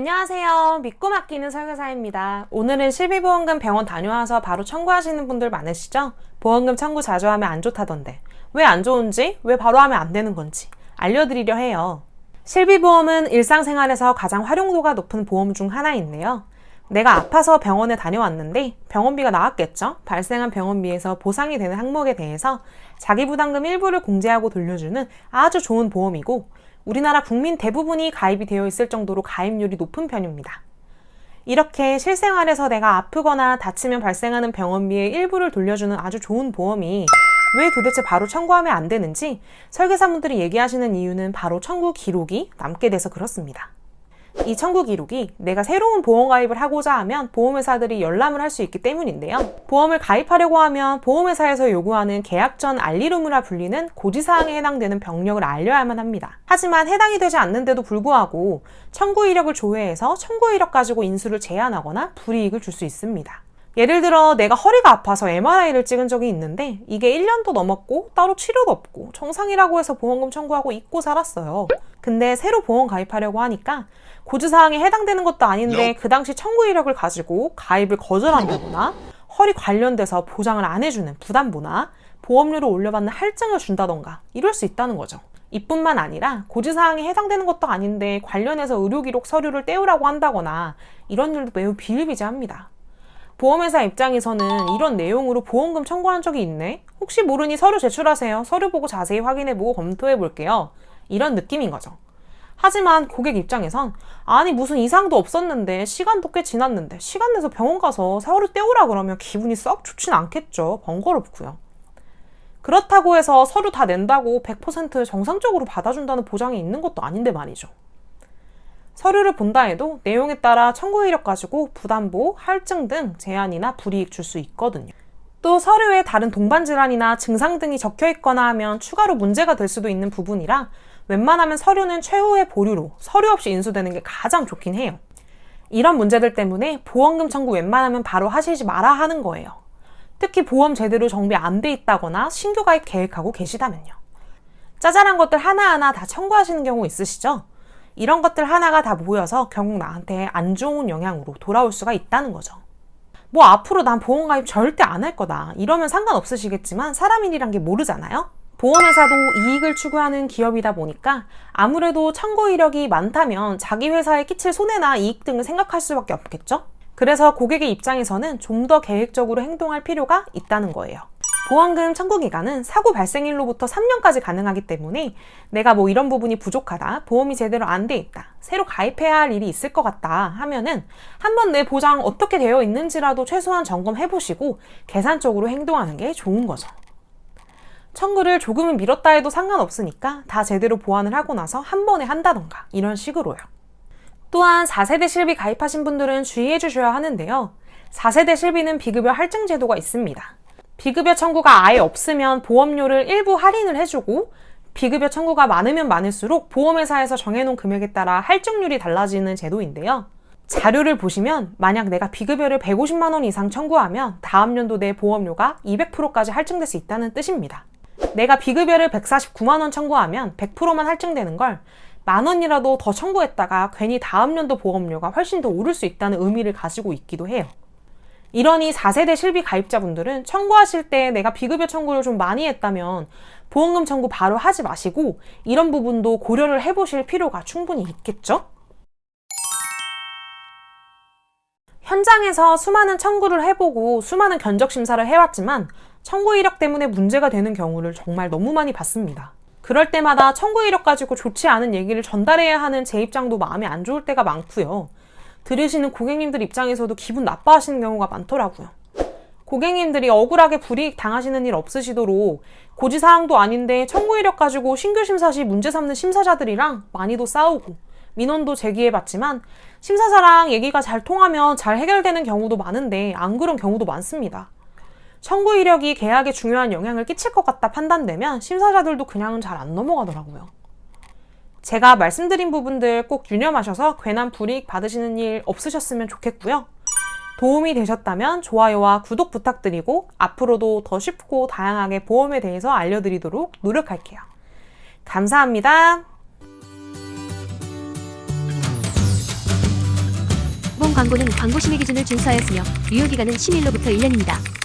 안녕하세요. 믿고 맡기는 설계사입니다. 오늘은 실비보험금 병원 다녀와서 바로 청구하시는 분들 많으시죠? 보험금 청구 자주 하면 안 좋다던데. 왜 안 좋은지, 왜 바로 하면 안 되는 건지 알려드리려 해요. 실비보험은 일상생활에서 가장 활용도가 높은 보험 중 하나인데요. 내가 아파서 병원에 다녀왔는데 병원비가 나왔겠죠? 발생한 병원비에서 보상이 되는 항목에 대해서 자기 부담금 일부를 공제하고 돌려주는 아주 좋은 보험이고 우리나라 국민 대부분이 가입이 되어 있을 정도로 가입률이 높은 편입니다. 이렇게 실생활에서 내가 아프거나 다치면 발생하는 병원비의 일부를 돌려주는 아주 좋은 보험이 왜 도대체 바로 청구하면 안 되는지 설계사분들이 얘기하시는 이유는 바로 청구 기록이 남게 돼서 그렇습니다. 이 청구 기록이 내가 새로운 보험 가입을 하고자 하면 보험회사들이 열람을 할 수 있기 때문인데요. 보험을 가입하려고 하면 보험회사에서 요구하는 계약 전 의무라 불리는 고지사항에 해당되는 병력을 알려야만 합니다. 하지만 해당이 되지 않는데도 불구하고 청구 이력을 조회해서 청구 이력 가지고 인수를 제한하거나 불이익을 줄 수 있습니다. 예를 들어 내가 허리가 아파서 MRI를 찍은 적이 있는데 이게 1년도 넘었고 따로 치료도 없고 정상이라고 해서 보험금 청구하고 잊고 살았어요. 근데 새로 보험 가입하려고 하니까 고지사항에 해당되는 것도 아닌데 그 당시 청구 이력을 가지고 가입을 거절한다거나 허리 관련돼서 보장을 안 해주는 부담보나 보험료를 올려받는 할증을 준다던가 이럴 수 있다는 거죠. 이뿐만 아니라 고지사항에 해당되는 것도 아닌데 관련해서 의료기록 서류를 떼우라고 한다거나 이런 일도 매우 비일비재합니다. 보험회사 입장에서는 이런 내용으로 보험금 청구한 적이 있네? 혹시 모르니 서류 제출하세요. 서류 보고 자세히 확인해보고 검토해볼게요. 이런 느낌인 거죠. 하지만 고객 입장에선 아니 무슨 이상도 없었는데 시간도 꽤 지났는데 시간 내서 병원 가서 서류 떼오라 그러면 기분이 썩 좋진 않겠죠. 번거롭고요. 그렇다고 해서 서류 다 낸다고 100% 정상적으로 받아준다는 보장이 있는 것도 아닌데 말이죠. 서류를 본다 해도 내용에 따라 청구 이력 가지고 부담보, 할증 등 제한이나 불이익 줄 수 있거든요. 또 서류에 다른 동반 질환이나 증상 등이 적혀 있거나 하면 추가로 문제가 될 수도 있는 부분이라 웬만하면 서류는 최후의 보류로 서류 없이 인수되는 게 가장 좋긴 해요. 이런 문제들 때문에 보험금 청구 웬만하면 바로 하시지 마라 하는 거예요. 특히 보험 제대로 정비 안 돼 있다거나 신규 가입 계획하고 계시다면요. 짜잘한 것들 하나하나 다 청구하시는 경우 있으시죠? 이런 것들 하나가 다 모여서 결국 나한테 안 좋은 영향으로 돌아올 수가 있다는 거죠. 뭐 앞으로 난 보험 가입 절대 안 할 거다. 이러면 상관없으시겠지만 사람일이란 게 모르잖아요? 보험회사도 이익을 추구하는 기업이다 보니까 아무래도 청구 이력이 많다면 자기 회사에 끼칠 손해나 이익 등을 생각할 수밖에 없겠죠? 그래서 고객의 입장에서는 좀 더 계획적으로 행동할 필요가 있다는 거예요. 보험금 청구 기간은 사고 발생일로부터 3년까지 가능하기 때문에 내가 뭐 이런 부분이 부족하다, 보험이 제대로 안 돼 있다, 새로 가입해야 할 일이 있을 것 같다 하면은 한번 내 보장 어떻게 되어 있는지라도 최소한 점검해 보시고 계산적으로 행동하는 게 좋은 거죠. 청구를 조금은 미뤘다 해도 상관없으니까 다 제대로 보완을 하고 나서 한 번에 한다던가 이런 식으로요. 또한 4세대 실비 가입하신 분들은 주의해 주셔야 하는데요. 4세대 실비는 비급여 할증 제도가 있습니다. 비급여 청구가 아예 없으면 보험료를 일부 할인을 해주고 비급여 청구가 많으면 많을수록 보험회사에서 정해놓은 금액에 따라 할증률이 달라지는 제도인데요. 자료를 보시면 만약 내가 비급여를 150만 원 이상 청구하면 다음 연도 내 보험료가 200%까지 할증될 수 있다는 뜻입니다. 내가 비급여를 149만 원 청구하면 100%만 할증되는 걸 만 원이라도 더 청구했다가 괜히 다음 연도 보험료가 훨씬 더 오를 수 있다는 의미를 가지고 있기도 해요. 이러니 4세대 실비 가입자분들은 청구하실 때 내가 비급여 청구를 좀 많이 했다면 보험금 청구 바로 하지 마시고 이런 부분도 고려를 해보실 필요가 충분히 있겠죠? 현장에서 수많은 청구를 해보고 수많은 견적 심사를 해왔지만 청구 이력 때문에 문제가 되는 경우를 정말 너무 많이 봤습니다. 그럴 때마다 청구 이력 가지고 좋지 않은 얘기를 전달해야 하는 제 입장도 마음에 안 좋을 때가 많고요. 들으시는 고객님들 입장에서도 기분 나빠하시는 경우가 많더라고요. 고객님들이 억울하게 불이익 당하시는 일 없으시도록 고지사항도 아닌데 청구 이력 가지고 신규 심사 시 문제 삼는 심사자들이랑 많이도 싸우고 민원도 제기해봤지만 심사사랑 얘기가 잘 통하면 잘 해결되는 경우도 많은데 안 그런 경우도 많습니다. 청구 이력이 계약에 중요한 영향을 끼칠 것 같다 판단되면 심사자들도 그냥은 잘 안 넘어가더라고요. 제가 말씀드린 부분들 꼭 유념하셔서 괜한 불이익 받으시는 일 없으셨으면 좋겠고요. 도움이 되셨다면 좋아요와 구독 부탁드리고 앞으로도 더 쉽고 다양하게 보험에 대해서 알려드리도록 노력할게요. 감사합니다. 본 광고는 광고 심의 기준을 준수하였으며 유효 기간은 10일로부터 1년입니다.